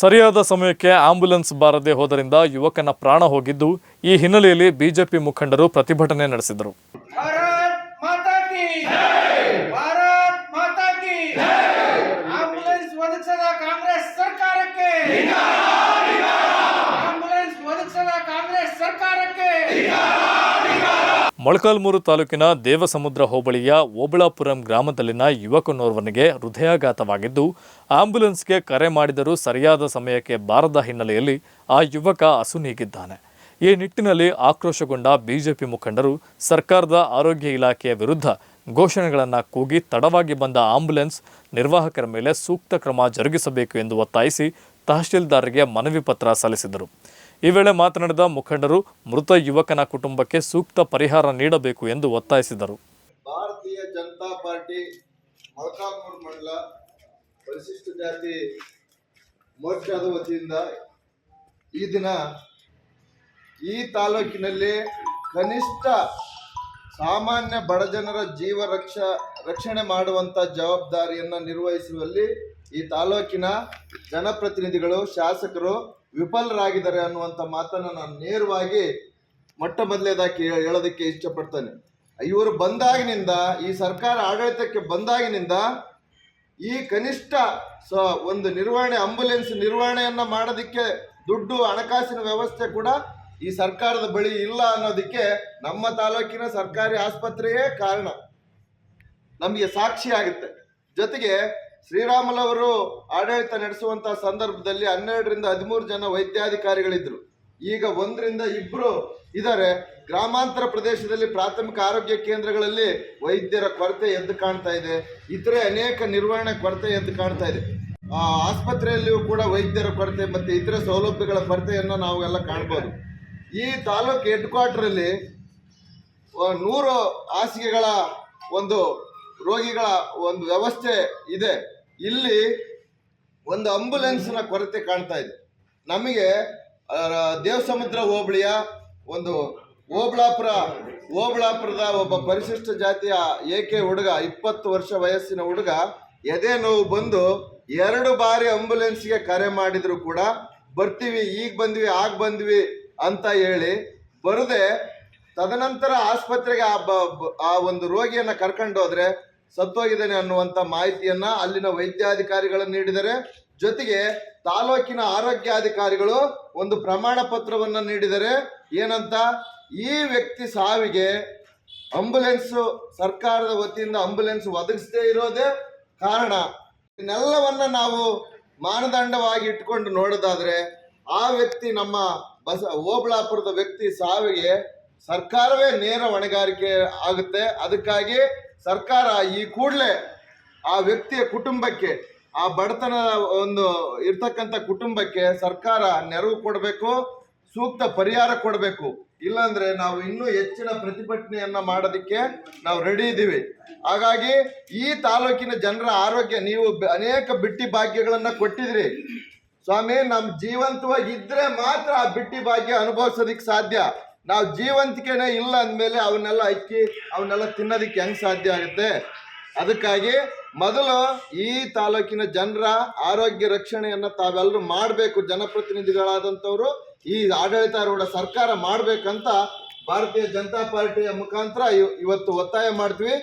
ಸರಿಯಾದ ಸಮಯಕ್ಕೆ ಆಂಬ್ಯುಲೆನ್ಸ್ ಬಾರದೆ ಹೋದರಿಂದ ಯುವಕನ ಪ್ರಾಣ ಹೋಗಿದ್ದು ಈ ಹಿನ್ನೆಲೆಯಲ್ಲಿ ಬಿಜೆಪಿ ಮುಖಂಡರು ಪ್ರತಿಭಟನೆ ನಡೆಸಿದರು. ಮೊಳಕಾಲ್ಮೂರು ತಾಲೂಕಿನ ದೇವಸಮುದ್ರ ಹೋಬಳಿಯ ಓಬಳಾಪುರಂ ಗ್ರಾಮದಲ್ಲಿನ ಯುವಕನೋರ್ವನಿಗೆ ಹೃದಯಾಘಾತವಾಗಿದ್ದು ಆಂಬ್ಯುಲೆನ್ಸ್ಗೆ ಕರೆ ಮಾಡಿದರೂ ಸರಿಯಾದ ಸಮಯಕ್ಕೆ ಬಾರದ ಹಿನ್ನೆಲೆಯಲ್ಲಿ ಆ ಯುವಕ ಅಸುನೀಗಿದ್ದಾನೆ ಈ ನಿಟ್ಟಿನಲ್ಲಿ ಆಕ್ರೋಶಗೊಂಡ ಬಿಜೆಪಿ ಮುಖಂಡರು ಸರ್ಕಾರದ ಆರೋಗ್ಯ ಇಲಾಖೆಯ ವಿರುದ್ಧ ಘೋಷಣೆಗಳನ್ನು ಕೂಗಿ ತಡವಾಗಿ ಬಂದ ಆಂಬ್ಯುಲೆನ್ಸ್ ನಿರ್ವಾಹಕರ ಮೇಲೆ ಸೂಕ್ತ ಕ್ರಮ ಜರುಗಿಸಬೇಕು ಎಂದು ಒತ್ತಾಯಿಸಿ ತಹಶೀಲ್ದಾರ್ಗೆ ಮನವಿ ಪತ್ರ ಸಲ್ಲಿಸಿದರು. ಈ ವೇಳೆ ಮಾತನಾಡಿದ ಮುಖಂಡರು, ಮೃತ ಯುವಕನ ಕುಟುಂಬಕ್ಕೆ ಸೂಕ್ತ ಪರಿಹಾರ ನೀಡಬೇಕು ಎಂದು ಒತ್ತಾಯಿಸಿದರು. ಭಾರತೀಯ ಜನತಾ ಪಾರ್ಟಿ ಮೊಳಕಾಲ್ಮೂರು ಮಂಡಲ ಪರಿಶಿಷ್ಟ ಜಾತಿ ಮೋರ್ಚಾದ ವತಿಯಿಂದ ಈ ದಿನ ಈ ತಾಲೂಕಿನಲ್ಲಿ ಕನಿಷ್ಠ ಸಾಮಾನ್ಯ ಬಡಜನರ ಜೀವ ರಕ್ಷ, ರಕ್ಷಣೆ ಮಾಡುವಂಥ ಜವಾಬ್ದಾರಿಯನ್ನು ನಿರ್ವಹಿಸುವಲ್ಲಿ ಈ ತಾಲೂಕಿನ ಜನಪ್ರತಿನಿಧಿಗಳು, ಶಾಸಕರು ವಿಫಲರಾಗಿದ್ದಾರೆ ಅನ್ನುವಂಥ ಮಾತನ್ನು ನಾನು ನೇರವಾಗಿ ಮೊಟ್ಟ ಮೊದಲೇದಾಗಿ ಹೇಳೋದಕ್ಕೆ ಇಷ್ಟಪಡ್ತೇನೆ. ಇವರು ಬಂದಾಗಿನಿಂದ, ಈ ಸರ್ಕಾರ ಆಡಳಿತಕ್ಕೆ ಬಂದಾಗಿನಿಂದ ಈ ಕನಿಷ್ಠ ಸ ಒಂದು ನಿರ್ವಹಣೆ ಆಂಬುಲೆನ್ಸ್ ನಿರ್ವಹಣೆಯನ್ನು ಮಾಡೋದಕ್ಕೆ ದುಡ್ಡು, ಹಣಕಾಸಿನ ವ್ಯವಸ್ಥೆ ಕೂಡ ಈ ಸರ್ಕಾರದ ಬಳಿ ಇಲ್ಲ ಅನ್ನೋದಕ್ಕೆ ನಮ್ಮ ತಾಲೂಕಿನ ಸರ್ಕಾರಿ ಆಸ್ಪತ್ರೆಯೇ ಕಾರಣ. ನಮಗೆ ಸಾಕ್ಷಿ ಆಗುತ್ತೆ. ಜೊತೆಗೆ ಶ್ರೀರಾಮುಲವರು ಆಡಳಿತ ನಡೆಸುವಂತಹ ಸಂದರ್ಭದಲ್ಲಿ ಹನ್ನೆರಡರಿಂದ ಹದಿಮೂರು ಜನ ವೈದ್ಯಾಧಿಕಾರಿಗಳಿದ್ರು. ಈಗ ಒಂದರಿಂದ ಇಬ್ಬರು ಇದ್ದಾರೆ ಗ್ರಾಮಾಂತರ ಪ್ರದೇಶದಲ್ಲಿ ಪ್ರಾಥಮಿಕ ಆರೋಗ್ಯ ಕೇಂದ್ರಗಳಲ್ಲಿ ವೈದ್ಯರ ಕೊರತೆ ಎದ್ದು ಕಾಣ್ತಾ ಇದೆ. ಇತರೆ ಅನೇಕ ನಿರ್ವಹಣೆ ಕೊರತೆ ಎದ್ದು ಕಾಣ್ತಾ ಇದೆ. ಆ, ಆಸ್ಪತ್ರೆಯಲ್ಲಿಯೂ ಕೂಡ ವೈದ್ಯರ ಕೊರತೆ ಮತ್ತು ಇತರೆ ಸೌಲಭ್ಯಗಳ ಕೊರತೆಯನ್ನು ನಾವು ಎಲ್ಲ ಕಾಣ್ಬೋದು. ಈ ತಾಲೂಕು ಹೆಡ್ ಕ್ವಾರ್ಟರಲ್ಲಿ ನೂರು ಹಾಸಿಗೆಗಳ ಒಂದು ರೋಗಿಗಳ ಒಂದು ವ್ಯವಸ್ಥೆ ಇದೆ. ಇಲ್ಲಿ ಒಂದು ಆಂಬುಲೆನ್ಸ್ನ ಕೊರತೆ ಕಾಣ್ತಾ ಇದೆ. ನಮಗೆ ದೇವಸಮುದ್ರ ಹೋಬಳಿಯ ಒಂದು ಓಬಳಾಪುರ ಓಬಳಾಪುರದ ಒಬ್ಬ ಪರಿಶಿಷ್ಟ ಜಾತಿಯ ಏಕೆ ಹುಡುಗ, ಇಪ್ಪತ್ತು ವರ್ಷ ವಯಸ್ಸಿನ ಹುಡುಗ, ಎದೆ ನೋವು ಬಂದು ಎರಡು ಬಾರಿ ಆಂಬುಲೆನ್ಸ್ಗೆ ಕರೆ ಮಾಡಿದ್ರು ಕೂಡ ಬರ್ತೀವಿ, ಈಗ ಬಂದ್ವಿ, ಆಗ ಬಂದ್ವಿ ಅಂತ ಹೇಳಿ ಬರದೆ ತದನಂತರ ಆಸ್ಪತ್ರೆಗೆ ಆ ಒಂದು ರೋಗಿಯನ್ನ ಕರ್ಕೊಂಡು ಸತ್ತೋಗಿದ್ದಾನೆ ಅನ್ನುವಂಥ ಮಾಹಿತಿಯನ್ನ ಅಲ್ಲಿನ ವೈದ್ಯಾಧಿಕಾರಿಗಳನ್ನು ನೀಡಿದರೆ, ಜೊತೆಗೆ ತಾಲೂಕಿನ ಆರೋಗ್ಯಾಧಿಕಾರಿಗಳು ಒಂದು ಪ್ರಮಾಣ ಪತ್ರವನ್ನು ನೀಡಿದರೆ ಏನಂತ, ಈ ವ್ಯಕ್ತಿ ಸಾವಿಗೆ ಆಂಬುಲೆನ್ಸ್ ಸರ್ಕಾರದ ವತಿಯಿಂದ ಅಂಬುಲೆನ್ಸ್ ಒದಗಿಸದೇ ಇರೋದೇ ಕಾರಣ. ಇದನ್ನೆಲ್ಲವನ್ನ ನಾವು ಮಾನದಂಡವಾಗಿ ಇಟ್ಕೊಂಡು ನೋಡೋದಾದ್ರೆ, ಆ ವ್ಯಕ್ತಿ ನಮ್ಮ ಬಸ, ಓಬಳಾಪುರದ ವ್ಯಕ್ತಿ ಸಾವಿಗೆ ಸರ್ಕಾರವೇ ನೇರ ಹೊಣೆಗಾರಿಕೆ ಆಗುತ್ತೆ. ಅದಕ್ಕಾಗಿ ಸರ್ಕಾರ ಈ ಕೂಡಲೇ ಆ ವ್ಯಕ್ತಿಯ ಕುಟುಂಬಕ್ಕೆ, ಆ ಬಡತನ ಒಂದು ಇರ್ತಕ್ಕಂಥ ಕುಟುಂಬಕ್ಕೆ ಸರ್ಕಾರ ನೆರವು ಕೊಡಬೇಕು, ಸೂಕ್ತ ಪರಿಹಾರ ಕೊಡಬೇಕು. ಇಲ್ಲಾಂದ್ರೆ ನಾವು ಇನ್ನೂ ಹೆಚ್ಚಿನ ಪ್ರತಿಭಟನೆಯನ್ನ ಮಾಡೋದಕ್ಕೆ ನಾವು ರೆಡಿ ಇದ್ದೀವಿ ಹಾಗಾಗಿ ಈ ತಾಲೂಕಿನ ಜನರ ಆರೋಗ್ಯ, ನೀವು ಅನೇಕ ಬಿಟ್ಟಿ ಭಾಗ್ಯಗಳನ್ನ ಕೊಟ್ಟಿದ್ರಿ. ಸ್ವಾಮಿ, ನಮ್ ಜೀವಂತವಾಗಿ ಇದ್ರೆ ಮಾತ್ರ ಆ ಬಿಟ್ಟಿ ಭಾಗ್ಯ ಅನುಭವಿಸೋದಿಕ್ ಸಾಧ್ಯ. ನಾವು ಜೀವಂತಿಕೆನೇ ಇಲ್ಲ ಅಂದಮೇಲೆ ಅವನ್ನೆಲ್ಲ ಅಕ್ಕಿ, ಅವನ್ನೆಲ್ಲ ತಿನ್ನೋದಕ್ಕೆ ಹೆಂಗೆ ಸಾಧ್ಯ ಆಗುತ್ತೆ? ಅದಕ್ಕಾಗಿ ಮೊದಲು ಈ ತಾಲೂಕಿನ ಜನರ ಆರೋಗ್ಯ ರಕ್ಷಣೆಯನ್ನು ತಾವೆಲ್ಲರೂ ಮಾಡಬೇಕು. ಜನಪ್ರತಿನಿಧಿಗಳಾದಂಥವರು ಈ ಆಡಳಿತಾರೂಢ ಸರ್ಕಾರ ಮಾಡಬೇಕಂತ ಭಾರತೀಯ ಜನತಾ ಪಾರ್ಟಿಯ ಮುಖಾಂತರ ಇವತ್ತು ಒತ್ತಾಯ ಮಾಡ್ತೀವಿ.